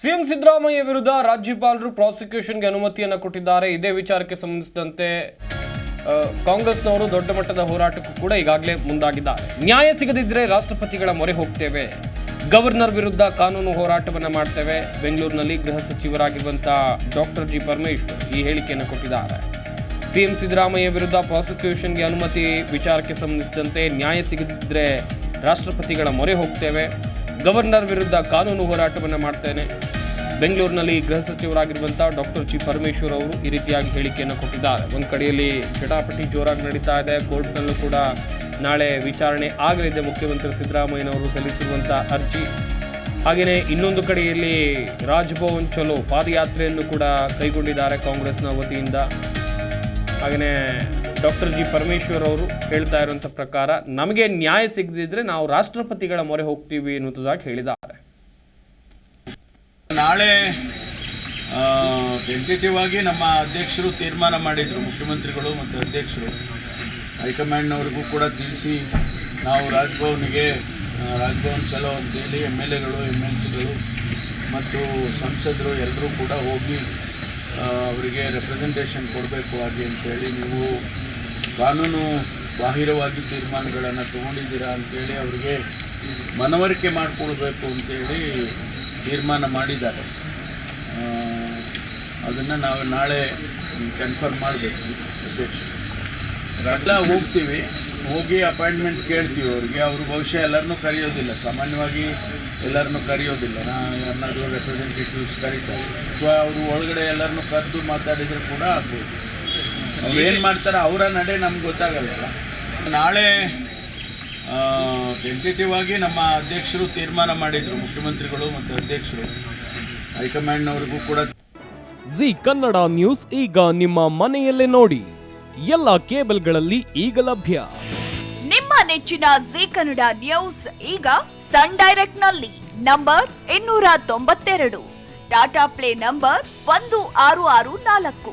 CM Siddaramaiah ವಿರುದ್ಧ ರಾಜ್ಯಪಾಲರು ಪ್ರಾಸಿಕ್ಯೂಷನ್ಗೆ ಅನುಮತಿಯನ್ನು ಕೊಟ್ಟಿದ್ದಾರೆ. ಇದೇ ವಿಚಾರಕ್ಕೆ ಸಂಬಂಧಿಸಿದಂತೆ ಕಾಂಗ್ರೆಸ್ನವರು ದೊಡ್ಡ ಮಟ್ಟದ ಹೋರಾಟಕ್ಕೂ ಕೂಡ ಈಗಾಗಲೇ ಮುಂದಾಗಿದ್ದಾರೆ. ನ್ಯಾಯ ಸಿಗದಿದ್ದರೆ ರಾಷ್ಟ್ರಪತಿಗಳ ಮೊರೆ ಹೋಗ್ತೇವೆ. ಗವರ್ನರ್ ವಿರುದ್ಧ ಕಾನೂನು ಹೋರಾಟವನ್ನು ಮಾಡ್ತೇವೆ. ಬೆಂಗಳೂರಿನಲ್ಲಿ ಗೃಹ ಸಚಿವರಾಗಿರುವಂಥ ಡಾಕ್ಟರ್ ಜಿ ಪರಮೇಶ್ವರ್ ಈ ಹೇಳಿಕೆಯನ್ನು ಕೊಟ್ಟಿದ್ದಾರೆ. ಸಿಎಂ ಸಿದ್ದರಾಮಯ್ಯ ವಿರುದ್ಧ ಪ್ರಾಸಿಕ್ಯೂಷನ್ಗೆ ಅನುಮತಿ ವಿಚಾರಕ್ಕೆ ಸಂಬಂಧಿಸಿದಂತೆ ನ್ಯಾಯ ಸಿಗದಿದ್ದರೆ ರಾಷ್ಟ್ರಪತಿಗಳ ಮೊರೆ ಹೋಗ್ತೇವೆ. ಗವರ್ನರ್ ವಿರುದ್ಧ ಕಾನೂನು ಹೋರಾಟವನ್ನು ಮಾಡ್ತೇನೆ. ಬೆಂಗಳೂರಿನಲ್ಲಿ ಗೃಹ ಸಚಿವರಾಗಿರುವಂಥ ಡಾಕ್ಟರ್ ಜಿ ಪರಮೇಶ್ವರ್ ಅವರು ಈ ರೀತಿಯಾಗಿ ಹೇಳಿಕೆಯನ್ನು ಕೊಟ್ಟಿದ್ದಾರೆ. ಒಂದು ಕಡೆಯಲ್ಲಿ ಚಟಾಪಟಿ ಜೋರಾಗಿ ನಡೀತಾ ಇದೆ. ಕೋರ್ಟ್ನಲ್ಲೂ ಕೂಡ ನಾಳೆ ವಿಚಾರಣೆ ಆಗಲಿದೆ. ಮುಖ್ಯಮಂತ್ರಿ ಸಿದ್ದರಾಮಯ್ಯನವರು ಸಲ್ಲಿಸಿರುವಂಥ ಅರ್ಜಿ. ಹಾಗೆಯೇ ಇನ್ನೊಂದು ಕಡೆಯಲ್ಲಿ ರಾಜ್ಭವನ್ ಚಲೋ ಪಾದಯಾತ್ರೆಯನ್ನು ಕೂಡ ಕೈಗೊಂಡಿದ್ದಾರೆ ಕಾಂಗ್ರೆಸ್ನ ವತಿಯಿಂದ. ಹಾಗೆಯೇ ಡಾಕ್ಟರ್ ಜಿ ಪರಮೇಶ್ವರ್ ಅವರು ಹೇಳ್ತಾ ಇರುವಂಥ ಪ್ರಕಾರ, ನಮಗೆ ನ್ಯಾಯ ಸಿಗದಿದ್ರೆ ನಾವು ರಾಷ್ಟ್ರಪತಿಗಳ ಮೊರೆ ಹೋಗ್ತೀವಿ ಅನ್ನುವುದಾಗಿ ಹೇಳಿದ್ದಾರೆ. ನಾಳೆ ಟೆಂಟೇಟಿವ್ ಆಗಿ ನಮ್ಮ ಅಧ್ಯಕ್ಷರು ತೀರ್ಮಾನ ಮಾಡಿದರು, ಮುಖ್ಯಮಂತ್ರಿಗಳು ಮತ್ತು ಅಧ್ಯಕ್ಷರು. ಹೈಕಮಾಂಡ್ನವ್ರಿಗೂ ಕೂಡ ತಿಳಿಸಿ ನಾವು ರಾಜ್ಭವನಿಗೆ ರಾಜ್ಭವನ್ ಚಲೋ ಅಂತೇಳಿ ಎಂ ಎಲ್ ಎಗಳು ಎಂ ಎಲ್ ಸಿಗಳು ಮತ್ತು ಸಂಸದರು ಎಲ್ಲರೂ ಕೂಡ ಹೋಗಿ ಅವರಿಗೆ ರೆಪ್ರೆಸೆಂಟೇಷನ್ ಕೊಡಬೇಕು ಹಾಗೆ ಅಂತೇಳಿ ನೀವು ಕಾನೂನು ಬಾಹಿರವಾಗಿ ತೀರ್ಮಾನಗಳನ್ನು ತಗೊಂಡಿದ್ದೀರಾ ಅಂತೇಳಿ ಅವರಿಗೆ ಮನವರಿಕೆ ಮಾಡಿಕೊಡ್ಬೇಕು ಅಂತೇಳಿ ತೀರ್ಮಾನ ಮಾಡಿದ್ದಾರೆ. ಅದನ್ನು ನಾವು ನಾಳೆ ಕನ್ಫರ್ಮ್ ಮಾಡಬೇಕು ಅಧ್ಯಕ್ಷ. ಎಲ್ಲ ಹೋಗ್ತೀವಿ. ಹೋಗಿ ಅಪಾಯಿಂಟ್ಮೆಂಟ್ ಕೇಳ್ತೀವಿ ಅವ್ರಿಗೆ. ಅವರು ಬಹುಶಃ ಎಲ್ಲರನ್ನೂ ಕರೆಯೋದಿಲ್ಲ. ಸಾಮಾನ್ಯವಾಗಿ ಎಲ್ಲರನ್ನೂ ಕರೆಯೋದಿಲ್ಲ. ನಾ, ಯಾರನ್ನಾದರೂ ರೆಪ್ರೆಸೆಂಟೇಟಿವ್ಸ್ ಕರೀತಾರೆ. ಅಥವಾ ಅವರು ಒಳಗಡೆ ಎಲ್ಲರನ್ನೂ ಕರೆದು ಮಾತಾಡಿದರೆ ಕೂಡ ಆಗ್ಬೋದು. ಏನು ಮಾಡ್ತಾರೆ ಅವರ ನಡೆ ನಮ್ಗೆ ಗೊತ್ತಾಗಲ್ಲ ನಾಳೆ ಟೆಂಟೇಟಿವ್ ಆಗಿ ನಮ್ಮ ಅಧ್ಯಕ್ಷರು ತೀರ್ಮಾನ ಮಾಡಿದರು ಮುಖ್ಯಮಂತ್ರಿಗಳು ಮತ್ತು ಅಧ್ಯಕ್ಷರು. ಹೈಕಮಾಂಡ್ನವ್ರಿಗೂ ಕೂಡ ಜಿ ಕನ್ನಡ ನ್ಯೂಸ್ ಈಗ ನಿಮ್ಮ ಮನೆಯಲ್ಲೇ ನೋಡಿ. ಎಲ್ಲ ಕೇಬಲ್ಗಳಲ್ಲಿ ಈಗ ಲಭ್ಯ. ನಿಮ್ಮ ನೆಚ್ಚಿನ ಜಿ ಕನ್ನಡ ನ್ಯೂಸ್ ಈಗ ಸನ್ ಡೈರೆಕ್ಟ್ನಲ್ಲಿ ನಂಬರ್ ಇನ್ನೂರ ತೊಂಬತ್ತೆರಡು. ಟಾಟಾ ಪ್ಲೇ ನಂಬರ್ ಒಂದು ಆರು ಆರು ನಾಲ್ಕು.